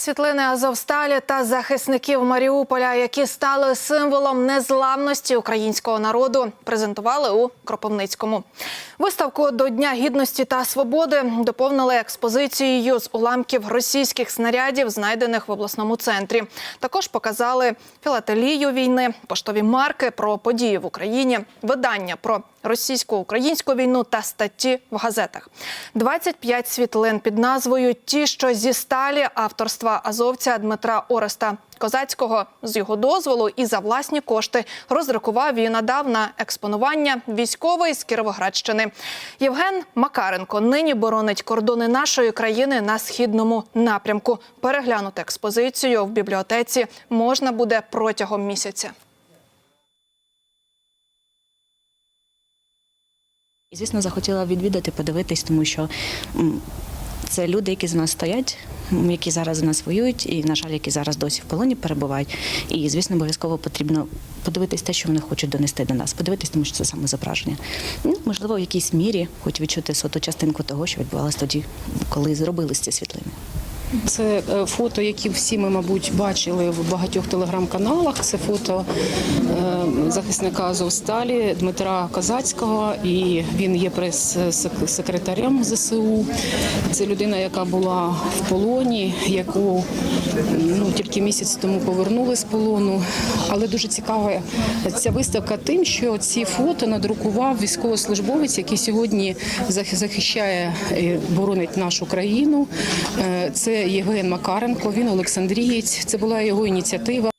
Світлини Азовсталі та захисників Маріуполя, які стали символом незламності українського народу, презентували у Кропивницькому. Виставку до Дня гідності та свободи доповнили експозицією з уламків російських снарядів, знайдених в обласному центрі. Також показали філателію війни, поштові марки про події в Україні, видання про російсько-українську війну та статті в газетах. 25 світлин під назвою Ті, що зі сталі авторства азовця Дмитра Ореста Козацького з його дозволу і за власні кошти роздрукував і надав на експонування військовий з Кіровоградщини. Євген Макаренко нині боронить кордони нашої країни на східному напрямку. Переглянути експозицію в бібліотеці можна буде протягом місяця. І, звісно, захотіла відвідати, подивитись, тому що це люди, які за нас стоять, які зараз за нас воюють, і, на жаль, які зараз досі в полоні перебувають. І, звісно, обов'язково потрібно подивитись те, що вони хочуть донести до нас. Подивитись, тому що це саме зображення. Ну, можливо, в якійсь мірі хоч відчути соту частинку того, що відбувалося тоді, коли зробили ці світлини. Це е, фото, які всі ми, мабуть, бачили в багатьох телеграм-каналах. Це фото е, захисника Азовсталі Дмитра Казацького, і він є прес-секретарем ЗСУ. Це людина, яка була в полоні, яку ну тільки місяць тому повернули з полону. Але дуже цікава ця виставка тим, що ці фото надрукував військовослужбовець, який сьогодні захищає боронить нашу країну. Е, Євген Макаренко, він Олександрієць. Це була його ініціатива.